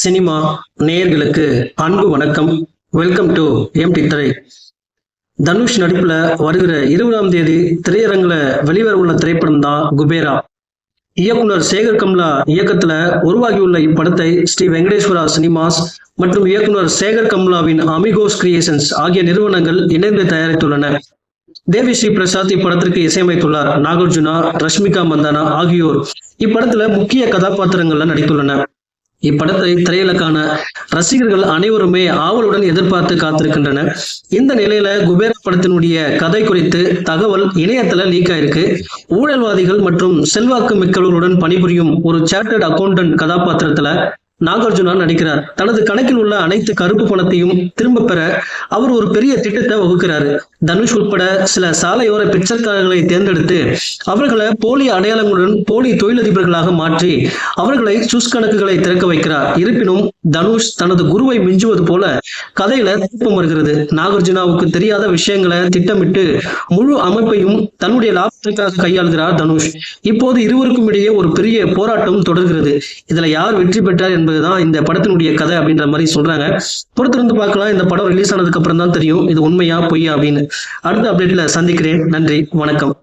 Cinema நேயர்களுக்கு அன்பு வணக்கம். வெல்கம் டு எம்டி திரை தனுஷ் நடிப்புல வருகிற இருபதாம் தேதி திரையரங்குல வெளிவர உள்ள திரைப்படம் தான் குபேரா. இயக்குனர் சேகர் கம்லா இயக்கத்துல உருவாகியுள்ள இப்படத்தை ஸ்ரீ வெங்கடேஸ்வரா சினிமாஸ் மற்றும் இயக்குனர் சேகர் கம்லாவின் அமிகோஸ் கிரியேஷன்ஸ் ஆகிய நிறுவனங்கள் இணைந்து தயாரித்துள்ளன. தேவி ஸ்ரீ பிரசாத் இப்படத்திற்கு இசையமைத்துள்ளார். நாகார்ஜுனா ரஷ்மிகா மந்தானா ஆகியோர் இப்படத்துல முக்கிய கதாபாத்திரங்கள்ல நடித்துள்ளனர். இப்படத்தை திரையிலக்கான ரசிகர்கள் அனைவருமே ஆவலுடன் எதிர்பார்த்து காத்திருக்கின்றனர். இந்த நிலையில குபேர படத்தினுடைய கதை குறித்து தகவல் இணையத்துல லீக் ஆயிருக்கு. ஊழல்வாதிகள் மற்றும் செல்வாக்கு மிக்கவர்களுடன் பணிபுரியும் ஒரு சார்ட்டர்ட் அக்கௌண்டன்ட் கதாபாத்திரத்துல நாகார்ஜுனா நடிக்கிறார். தனது கணக்கில் உள்ள அனைத்து கருப்பு பணத்தையும் திரும்ப பெற அவர் ஒரு பெரிய திட்டத்தை வகுக்கிறாரு. தனுஷ் உட்பட சில சாலையோர பிச்சைக்காரர்களை தேர்ந்தெடுத்து அவர்களை போலி அடையாளங்களுடன் போலி தொழிலதிபர்களாக மாற்றி அவர்களை சுஸ் கணக்குகளை திறக்க வைக்கிறார். இருப்பினும் தனுஷ் தனது குருவை மிஞ்சுவது போல கதையில திருப்பம் வருகிறது நாகார்ஜுனாவுக்கு தெரியாத விஷயங்களை திட்டமிட்டு முழு அமைப்பையும் தன்னுடைய லாபத்திற்காக கையாளுகிறார் தனுஷ். இப்போது இருவருக்கும் இடையே ஒரு பெரிய போராட்டம் தொடர்கிறது. இதுல யார் வெற்றி பெற்றார் என்பது என்பதுதான் இந்த படத்தினுடைய கதை அப்படின்ற மாதிரி சொல்றாங்க. பொறுத்திருந்து பார்க்கலாம் இந்த படம் ரிலீஸ் ஆனதுக்கு அப்புறம் தான் தெரியும் இது உண்மையா பொய்யா அப்படின்னு. அடுத்த அப்டேட்ல சந்திக்கிறேன். நன்றி வணக்கம்.